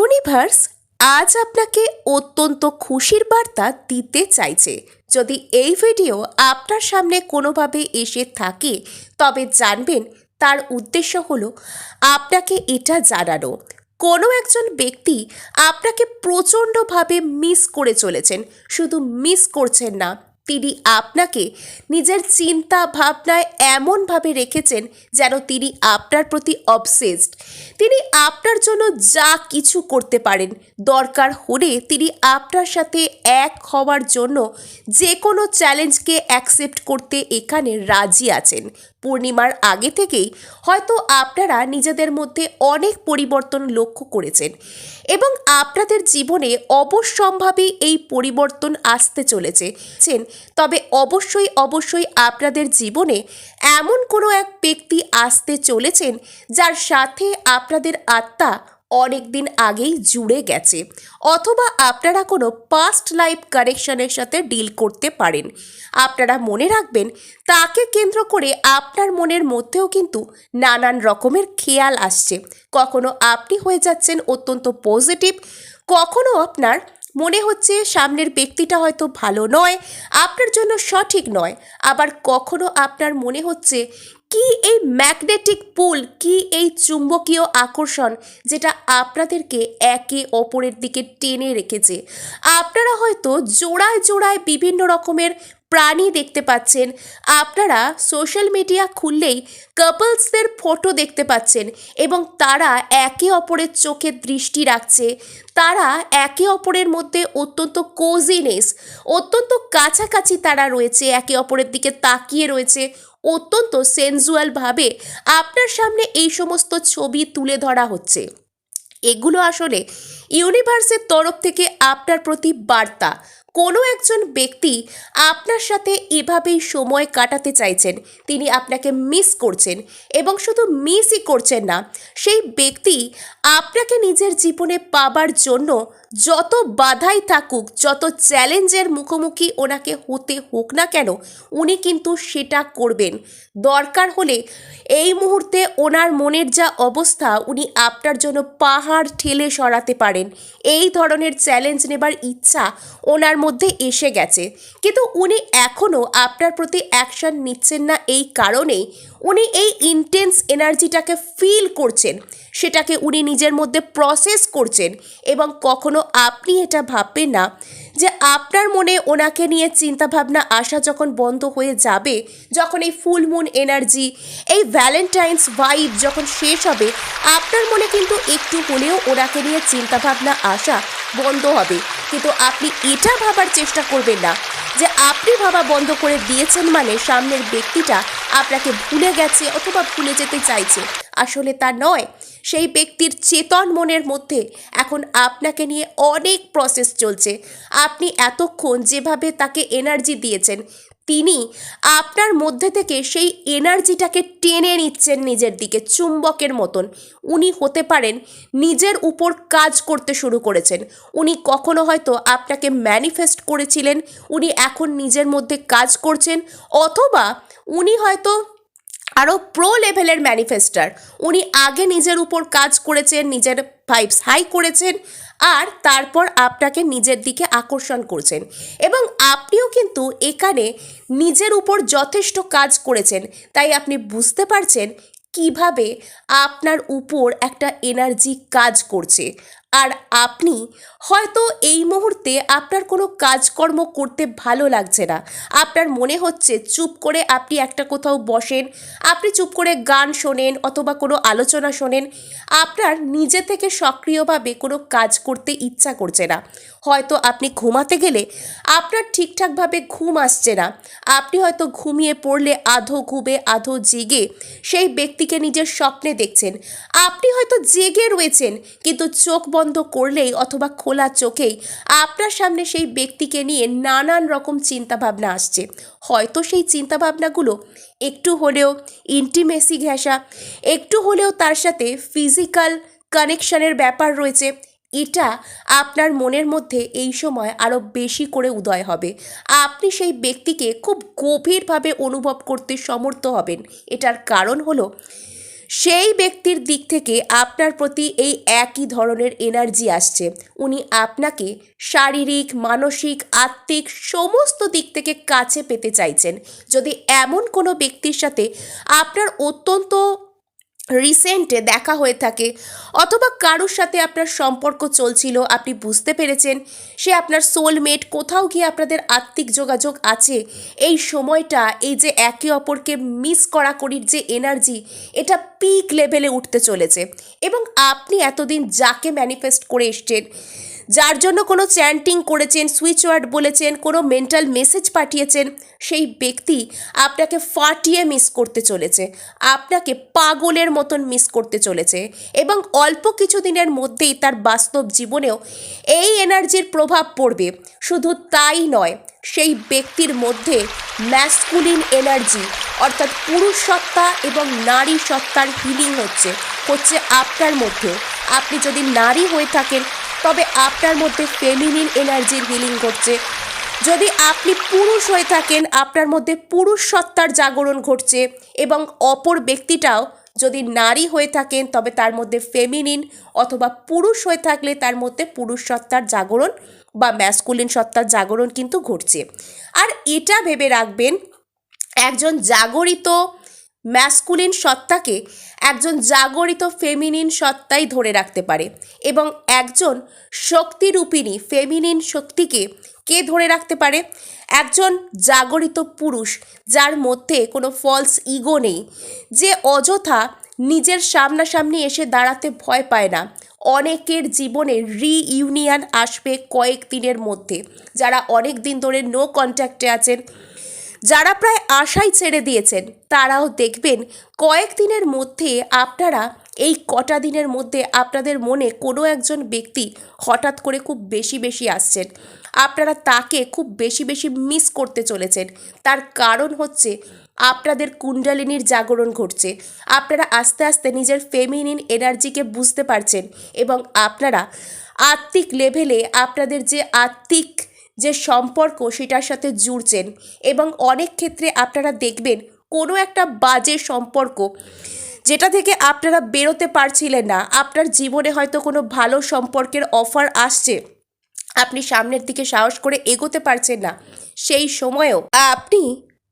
Universe আজ আপনাকে অত্যন্ত খুশির বার্তা দিতে চাইছে। যদি এই ভিডিও আপনার সামনে কোনোভাবে এসে থাকে, তবে জানবেন তার উদ্দেশ্য হলো আপনাকে এটা জানানো। কোনো একজন ব্যক্তি আপনাকে প্রচণ্ডভাবে মিস করে চলেছেন। শুধু মিস করছেন না তিনি আপনাকে নিজের চিন্তা ভাবনায় এমনভাবে রেখেছেন যেন তিনি আপনার প্রতি অবসেসড তিনি আপনার জন্য যা কিছু করতে পারেন, দরকার হলে তিনি আপনার সাথে এক হওয়ার জন্য যে কোনো চ্যালেঞ্জকে অ্যাকসেপ্ট করতে এখানে রাজি আছেন। পূর্ণিমার আগে থেকেই হয়তো আপনারা নিজেদের মধ্যে অনেক পরিবর্তন লক্ষ্য করেছেন এবং আপনাদের জীবনে অবশ্যম্ভাবী এই পরিবর্তন আসতে চলেছে। তবে অবশ্যই অবশ্যই আপনাদের জীবনে এমন কোনো এক ব্যক্তি আসতে চলেছেন যার সাথে আপনাদের আত্মা অনেক দিন আগেই জুড়ে গেছে। অথবা আপনারা কোনো পাস্ট লাইফ কানেকশনের সাথে ডিল করতে পারেন। আপনারা মনে রাখবেন, তাকে কেন্দ্র করে আপনার মনের মধ্যেও কিন্তু নানান রকমের খেয়াল আসছে। কখনো আপনি হয়ে যাচ্ছেন অত্যন্ত পজিটিভ কখনো আপনার মনে হচ্ছে সামনের ব্যক্তিটা হয়তো ভালো নয়, আপনার জন্য সঠিক নয়। আবার কখনো আপনার মনে হচ্ছে কি এই ম্যাগনেটিক পুল, কি এই চুম্বকীয় আকর্ষণ যেটা আপনাদেরকে একে অপরের দিকে টেনে রেখেছে? আপনারা হয়তো জোড়ায় জোড়ায় বিভিন্ন রকমের প্রাণী দেখতে পাচ্ছেন। আপনারা সোশ্যাল মিডিয়া খুললেই কাপলসদের ফটো দেখতে পাচ্ছেন এবং তারা একে অপরের চোখে দৃষ্টি রাখছে। তারা একে অপরের মধ্যে অত্যন্ত কোজিনেস অত্যন্ত কাছাকাছি তারা রয়েছে, একে অপরের দিকে তাকিয়ে রয়েছে অত্যন্ত সেন্সুয়ালভাবে আপনার সামনে এই সমস্ত ছবি তুলে ধরা হচ্ছে। এগুলো আসলে ইউনিভার্সের তরফ থেকে আপনার প্রতি বার্তা। কোনো একজন ব্যক্তি আপনার সাথে এভাবেই সময় কাটাতে চাইছেন, তিনি আপনাকে মিস করছেন এবং শুধু মিসই করছেন না, সেই ব্যক্তি আপনাকে নিজের জীবনে পাবার জন্য যত বাধাই থাকুক, যত চ্যালেঞ্জের মুখোমুখি ওনাকে হতে হোক না কেন, উনি কিন্তু সেটা করবেন। দরকার হলে এই মুহূর্তে ওনার মনের যা অবস্থা, উনি আপনার জন্য পাহাড় ঠেলে সরাতে পারেন। এই ধরনের চ্যালেঞ্জ নেবার ইচ্ছা ওনার মধ্যে এসে গেছে। কিন্তু উনি এখনও আপনার প্রতি অ্যাকশান নিচ্ছেন না এই কারণেই উনি এই ইন্টেন্স এনার্জিটাকে ফিল করছেন। সেটাকে উনি নিজের মধ্যে প্রসেস করছেন এবং কখনো আপনি এটা ভাববেন না যে আপনার মনে ওনাকে নিয়ে চিন্তাভাবনা আসা যখন বন্ধ হয়ে যাবে, যখন এই ফুল মুন এনার্জি এই ভ্যালেন্টাইন্স ভাইব যখন শেষ হবে, আপনার মনে কিন্তু একটু হলেও ওনাকে নিয়ে চিন্তাভাবনা আসা বন্ধ হবে। কিন্তু আপনি এটা ভাবার চেষ্টা করবেন না যে আপনি ভাবা বন্ধ করে দিয়েছেন মানে সামনের ব্যক্তিটা আপনাকে ভুলে গেছে অথবা ভুলে যেতে চাইছে। আসলে তা নয়। সেই ব্যক্তির চেতন মনের মধ্যে এখন আপনাকে নিয়ে অনেক প্রসেস চলছে। আপনি এতক্ষণ যেভাবে তাকে এনার্জি দিয়েছেন, তিনি আপনার মধ্যে থেকে সেই এনার্জিটাকে টেনে নিচ্ছেন নিজের দিকে, চুম্বকের মতন। উনি হতে পারেন নিজের উপর কাজ করতে শুরু করেছেন। উনি কখনো হয়তো আপনাকে ম্যানিফেস্ট করেছিলেন, উনি এখন নিজের মধ্যে কাজ করছেন, অথবা উনি হয়তো আরও প্রো লেভেলের ম্যানিফেস্টার উনি আগে নিজের উপর কাজ করেছেন, নিজের ভাইবস হাই করেছেন, আর তারপর আপনাকে নিজের দিকে আকর্ষণ করছেন। এবং আপনিও কিন্তু এখানে নিজের উপর যথেষ্ট কাজ করেছেন। তাই আপনি বুঝতে পারছেন কীভাবে আপনার উপর একটা এনার্জি কাজ করছে। আর আপনি হয়তো এই মুহূর্তে আপনার কোনো কাজকর্ম করতে ভালো লাগছে না। আপনার মনে হচ্ছে চুপ করে আপনি একটা কোথাও বসেন, আপনি চুপ করে গান শোনেন অথবা কোনো আলোচনা শোনেন, আপনার নিজে থেকে সক্রিয়ভাবে কোনো কাজ করতে ইচ্ছা করছে না। হয়তো আপনি ঘুমাতে গেলে আপনার ঠিকঠাকভাবে ঘুম আসছে না। আপনি হয়তো ঘুমিয়ে পড়লে আধো ঘুমে, আধো জেগে সেই ব্যক্তিকে নিজের স্বপ্নে দেখছেন। আপনি হয়তো জেগে রয়েছেন, কিন্তু চোখ বন্ধ করলেই অথবা খোলা চোখেই আপনার সামনে সেই ব্যক্তিকে নিয়ে নানান রকম চিন্তাভাবনা আসছে। হয়তো সেই চিন্তাভাবনাগুলো একটু হলেও ইন্টিমেসি ঘেঁষা, একটু হলেও তার সাথে ফিজিক্যাল কানেকশনের ব্যাপার রয়েছে। এটা আপনার মনের মধ্যে এই সময় আরও বেশি করে উদয় হবে। আপনি সেই ব্যক্তিকে খুব গভীরভাবে অনুভব করতে সমর্থ হবেন। এটার কারণ হলো সেই ব্যক্তির দিক থেকে আপনার প্রতি এই একই ধরনের এনার্জি আসছে। উনি আপনাকে শারীরিক, মানসিক, আত্মিক সমস্ত দিক থেকে কাছে পেতে চাইছেন। যদি এমন কোনো ব্যক্তির সাথে আপনার অত্যন্ত রিসেন্টে দেখা হয়ে থাকে, অথবা কারোর সাথে আপনার সম্পর্ক চলছিল, আপনি বুঝতে পেরেছেন, সে আপনার সোলমেট কোথাও গিয়ে আপনাদের আত্মিক যোগাযোগ আছে, এই সময়টা, এই যে একে অপরকে মিস করাকরির যে এনার্জি এটা পিক লেভেলে উঠতে চলেছে। এবং আপনি এতদিন যাকে ম্যানিফেস্ট করে এসছেন যার জন্য কোনো চ্যান্টিং করেছেন সুইচ ওয়ার্ড বলেছেন, কোনো মেন্টাল মেসেজ পাঠিয়েছেন, সেই ব্যক্তি আপনাকে ফাটিয়ে মিস করতে চলেছে, আপনাকে পাগলের মতন মিস করতে চলেছে এবং অল্প কিছু দিনের মধ্যেই তার বাস্তব জীবনেও এই এনার্জির প্রভাব পড়বে। শুধু তাই নয়, সেই ব্যক্তির মধ্যে ম্যাসকুলিন এনার্জি অর্থাৎ পুরুষ সত্তা এবং নারী সত্তার হিলিং হচ্ছে হচ্ছে আপনার মধ্যে আপনি যদি নারী হয়ে থাকেন তবে আপনার মধ্যে ফেমিনিন এনার্জির হিলিং ঘটছে। যদি আপনি পুরুষ হয়ে থাকেন, আপনার মধ্যে পুরুষ সত্তার জাগরণ ঘটছে এবং অপর ব্যক্তিটাও যদি নারী হয়ে থাকেন, তবে তার মধ্যে ফেমিনিন অথবা পুরুষ হয়ে থাকলে তার মধ্যে পুরুষ সত্তার জাগরণ বা ম্যাসকুলিন সত্তার জাগরণ কিন্তু ঘটছে। আর এটা ভেবে রাখবেন, একজন জাগরিত ম্যাসকুলিন সত্তাকে একজন জাগরিত ফেমিনিন সত্তাই ধরে রাখতে পারে এবং একজন শক্তিরূপিণী ফেমিনিন শক্তিকে কে ধরে রাখতে পারে? একজন জাগরিত পুরুষ, যার মধ্যে কোনো ফলস ইগো নেই, যে অযথা নিজের সামনাসামনি এসে দাঁড়াতে ভয় পায় না। অনেকের জীবনে রিইউনিয়ন আসবে কয়েক দিনের মধ্যে, যারা অনেক দিন ধরে নো কন্ট্যাক্টে আছেন। যারা প্রায় আশাই ছেড়ে দিয়েছেন, তারাও দেখবেন কয়েকদিনের মধ্যে আপনারা এই কটা দিনের মধ্যে আপনাদের মনে কোনো একজন ব্যক্তি হঠাৎ করে খুব বেশি বেশি আসছেন। আপনারা তাকে খুব বেশি বেশি মিস করতে চলেছেন। তার কারণ হচ্ছে আপনাদের কুণ্ডালিনীর জাগরণ ঘটছে। আপনারা আস্তে আস্তে নিজের ফেমিনিন এনার্জিকে বুঝতে পারছেন এবং আপনারা আত্মিক লেভেলে আপনাদের যে আত্মিক যে সম্পর্ক সেটার সাথে জুড়ছেন এবং অনেক ক্ষেত্রে আপনারা দেখবেন কোনো একটা বাজে সম্পর্ক যেটা থেকে আপনারা বেরোতে পারছিলেন না, আপনার জীবনে হয়তো কোনো ভালো সম্পর্কের অফার আসছে, আপনি সামনের দিকে সাহস করে এগোতে পারছেন না, সেই সময়েও আপনি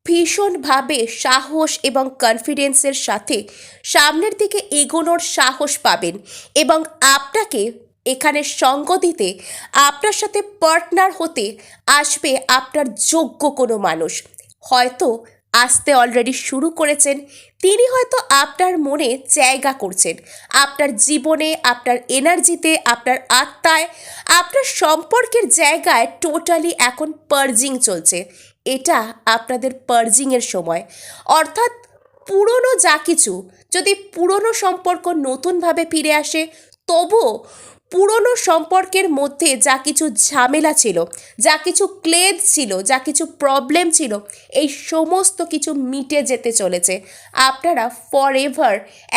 ভীষণভাবে সাহস এবং কনফিডেন্সের সাথে সামনের দিকে এগোনোর সাহস পাবেন এবং আপনাকে এখানে সঙ্গ দিতে আপনার সাথে পার্টনার হতে আসবে আপনার যোগ্য কোনো মানুষ। হয়তো আসতে অলরেডি শুরু করেছেন, তিনি হয়তো আপনার মনে জায়গা করছেন। আপনার জীবনে, আপনার এনার্জিতে, আপনার আত্মায়, আপনার সম্পর্কের জায়গায় টোটালি এখন পার্জিং চলছে। এটা আপনাদের পার্জিংয়ের সময়। অর্থাৎ পুরনো যা কিছু, যদি পুরনো সম্পর্ক নতুনভাবে ফিরে আসে, তবুও পুরনো সম্পর্কের মধ্যে যা কিছু ঝামেলা ছিল, যা কিছু ক্লেদ ছিল, যা কিছু প্রবলেম ছিল, এই সমস্ত কিছু মিটে যেতে চলেছে। আপনারা ফর এভার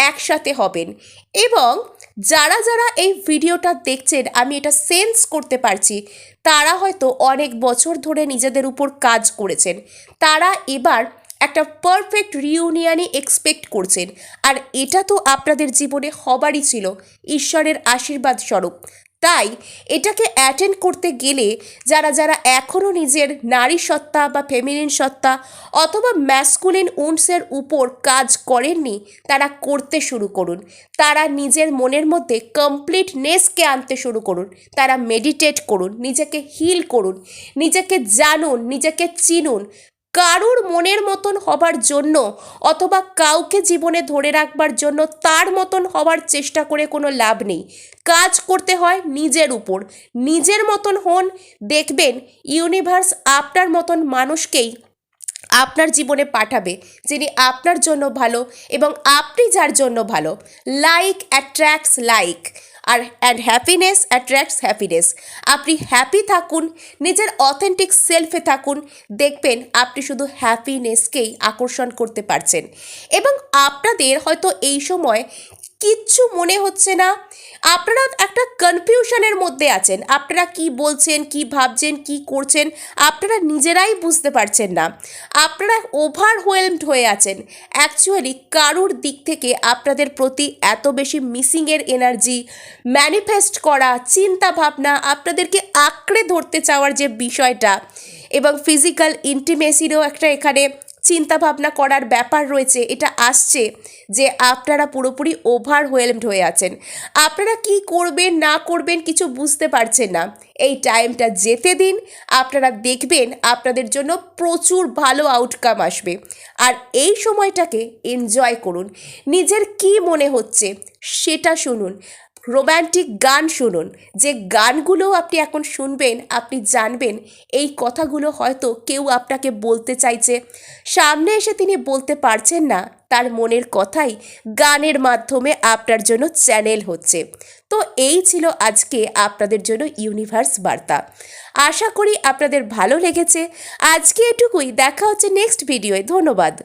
একসাথে হবেন। এবং যারা যারা এই ভিডিওটা দেখছেন, আমি এটা সেন্স করতে পারছি, তারা হয়তো অনেক বছর ধরে নিজেদের উপর কাজ করেছেন। তারা এবার একটা পারফেক্ট রিউনিয়নই এক্সপেক্ট করছেন। আর এটা তো আপনাদের জীবনে হবারই ছিল, ঈশ্বরের আশীর্বাদ স্বরূপ। তাই এটাকে অ্যাটেন্ড করতে গেলে যারা যারা এখনও নিজের নারী সত্তা বা ফেমিনিন সত্তা অথবা ম্যাসকুলিন উন্সের উপর কাজ করেননি, তারা করতে শুরু করুন। তারা নিজের মনের মধ্যে কমপ্লিটনেসকে আনতে শুরু করুন। তারা মেডিটেট করুন, নিজেকে হিল করুন, নিজেকে জানুন, নিজেকে চিনুন। কারুর মনের মতন হবার জন্য অথবা কাউকে জীবনে ধরে রাখবার জন্য তার মতন হবার চেষ্টা করে কোনো লাভ নেই। কাজ করতে হয় নিজের উপর। নিজের মতন হন, দেখবেন ইউনিভার্স আপনার মতন মানুষকেই আপনার জীবনে পাঠাবে, যিনি আপনার জন্য ভালো এবং আপনি যার জন্য ভালো। লাইক অ্যাট্রাক্টস লাইক আর অ্যান্ড হ্যাপিনেস অ্যাট্র্যাক্টস হ্যাপিনেস আপনি হ্যাপি থাকুন, নিজের অথেন্টিক সেলফে থাকুন, দেখবেন আপনি শুধু হ্যাপিনেসকেই আকর্ষণ করতে পারছেন। এবং আপনাদের হয়তো এই সময় কিচ্ছু মনে হচ্ছে না। আপনারা একটা কনফিউশনের মধ্যে আছেন। আপনারা কি বলছেন, কি ভাবছেন, কি করছেন, আপনারা নিজেরাই বুঝতে পারছেন না। আপনারা ওভারওয়েলমড হয়ে আছেন। অ্যাকচুয়ালি কারুর দিক থেকে আপনাদের প্রতি এত বেশি মিসিংয়ের এনার্জি ম্যানিফেস্ট করা, চিন্তা ভাবনা, আপনাদেরকে আঁকড়ে ধরতে চাওয়ার যে বিষয়টা, এবং ফিজিক্যাল ইন্টিমেসিরও একটা এখানে চিন্তা ভাবনা করার ব্যাপার রয়েছে, এটা আসছে যে আপনারা পুরোপুরি ওভারওয়েলমড হয়ে আছেন। আপনারা কি করবেন, না করবেন কিছু বুঝতে পারছেন না। এই টাইমটা যেতে দিন, আপনারা দেখবেন আপনাদের জন্য প্রচুর ভালো আউটকাম আসবে। আর এই সময়টাকে এনজয় করুন। নিজের কি মনে হচ্ছে, সেটা শুনুন। রোম্যান্টিক গান শুনুন। যে গানগুলো আপনি এখন শুনবেন, আপনি জানবেন, এই কথাগুলো হয়তো কেউ আপনাকে বলতে চাইছে। সামনে এসে তিনি বলতে পারছেন না, তার মনের কথাই গানের মাধ্যমে আপনার জন্য চ্যানেল হচ্ছে। তো এই ছিল আজকে আপনাদের জন্য ইউনিভার্স বার্তা। আশা করি আপনাদের ভালো লেগেছে। আজকে এটুকুই, দেখা হচ্ছে নেক্সট ভিডিওয়। ধন্যবাদ।